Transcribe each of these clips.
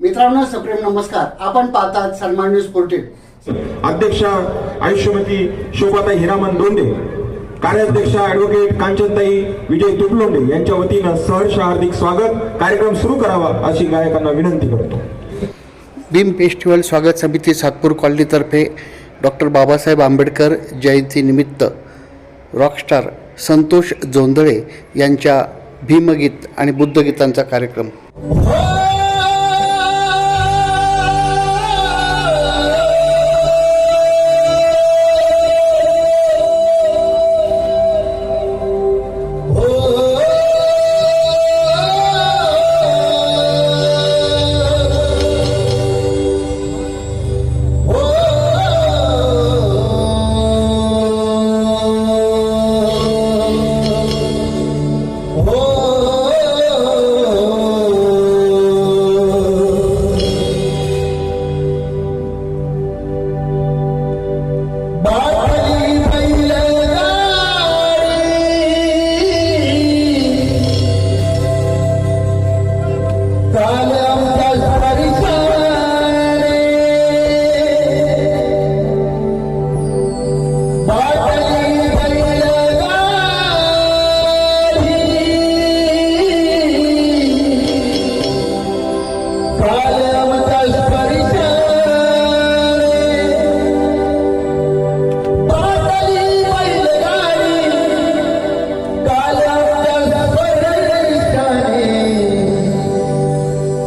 मित्रांनो सप्रेम नमस्कार. आपण पाहतात सन्मान न्यूज फोर्टीन अध्यक्षा आयुष्यमती शोभाताई हिरामन दोंडे कार्याध्यक्षा ऍडव्होकेट कांचनताई विजय तुपलोंडे यांच्या वतीनं सहर्ष हार्दिक स्वागत. कार्यक्रम सुरू करावा अशी गायकांना विनंती करतो. भीम फेस्टिवल स्वागत समिती सातपूर कॉलनीतर्फे डॉक्टर बाबासाहेब आंबेडकर जयंतीनिमित्त रॉकस्टार संतोष जोंधळे यांच्या भीमगीत आणि बुद्धगीतांचा कार्यक्रम.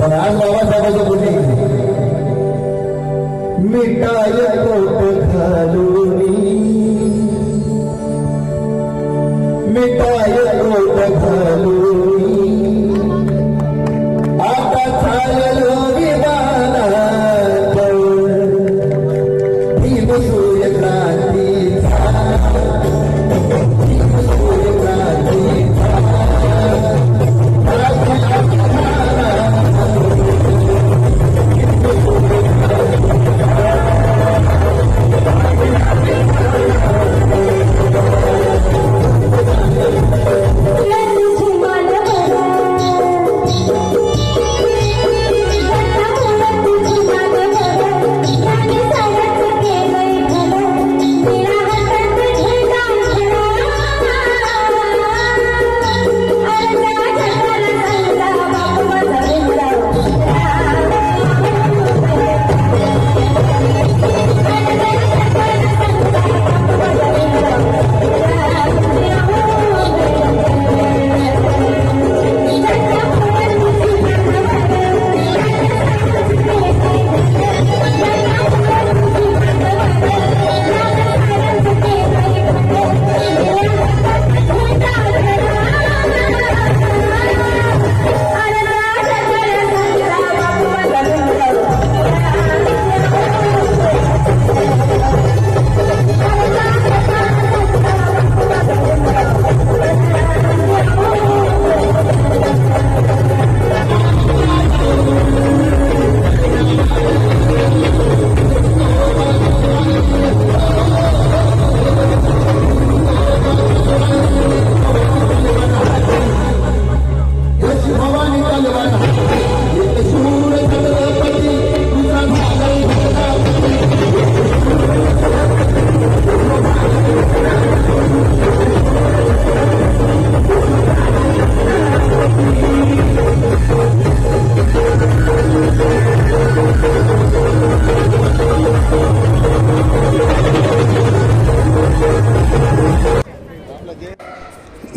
पण आज बाबासाहेबांचं बोलणे मिठाय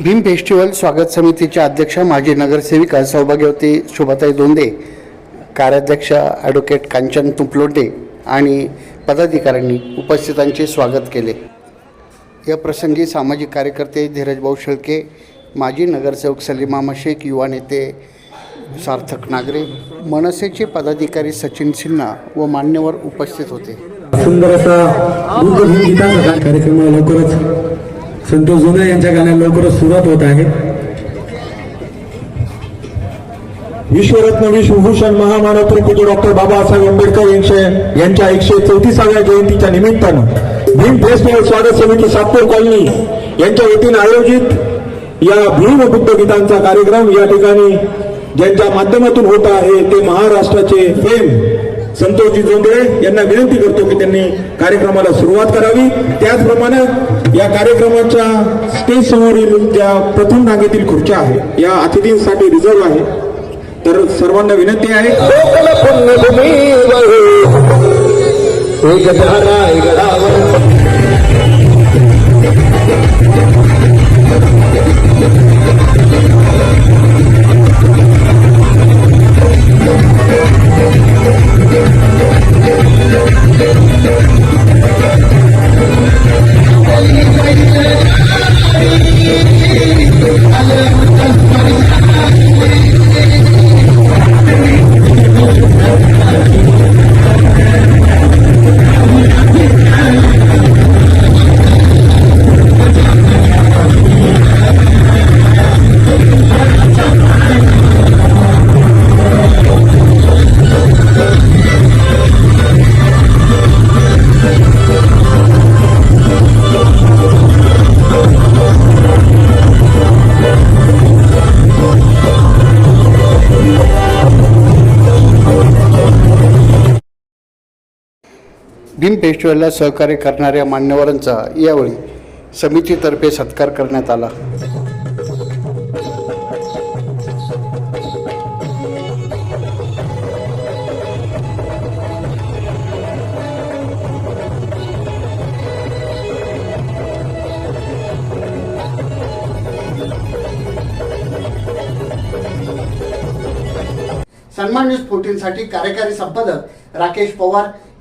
भीम फेस्टिवल स्वागत समितीच्या अध्यक्षा माजी नगरसेविका सौभाग्यवती शुभाताई दोंदे कार्याध्यक्ष ॲडव्होकेट कांचन तुपलोटे आणि पदाधिकाऱ्यांनी उपस्थितांचे स्वागत केले. या प्रसंगी सामाजिक कार्यकर्ते धीरजभाऊ शेळके माजी नगरसेवक सलीमा मशेक युवा नेते सार्थक नागरे मनसेचे पदाधिकारी सचिन सिन्हा व मान्यवर उपस्थित होते. सुंदर असा कार्यक्रम लवकरच. संतोष जोने यांच्या गाण्याला लवकरच सुरुवात होत आहे. विश्वरत्न विश्वभूषण महामानव प्रकृती डॉक्टर बाबासाहेब आंबेडकर यांच्या यांच्या एकशे चौतीसाव्या जयंतीच्या निमित्तानं भीम फेस्टिवल स्वागत समिती सातपूर कॉलनी यांच्या वतीनं आयोजित या भीम बुद्ध गीतांचा कार्यक्रम या ठिकाणी ज्यांच्या माध्यमातून होत आहे ते महाराष्ट्राचे फेम संतोषजी जोंधळे यांना विनंती करतो की त्यांनी कार्यक्रमाला सुरुवात करावी. त्याचप्रमाणे या कार्यक्रमाच्या स्टेज समोरील ज्या प्रथम रांगेतील खुर्च्या आहेत या अतिथींसाठी रिझर्व आहे. तर सर्वांना विनंती आहे. एक धारा भीम फेस्टिवलला सहकार्य करणाऱ्या मान्यवरांचा यावेळी समितीतर्फे सत्कार करण्यात आला. सन्मान न्यूज फोर्टीनसाठी कार्यकारी संपादक राकेश पवार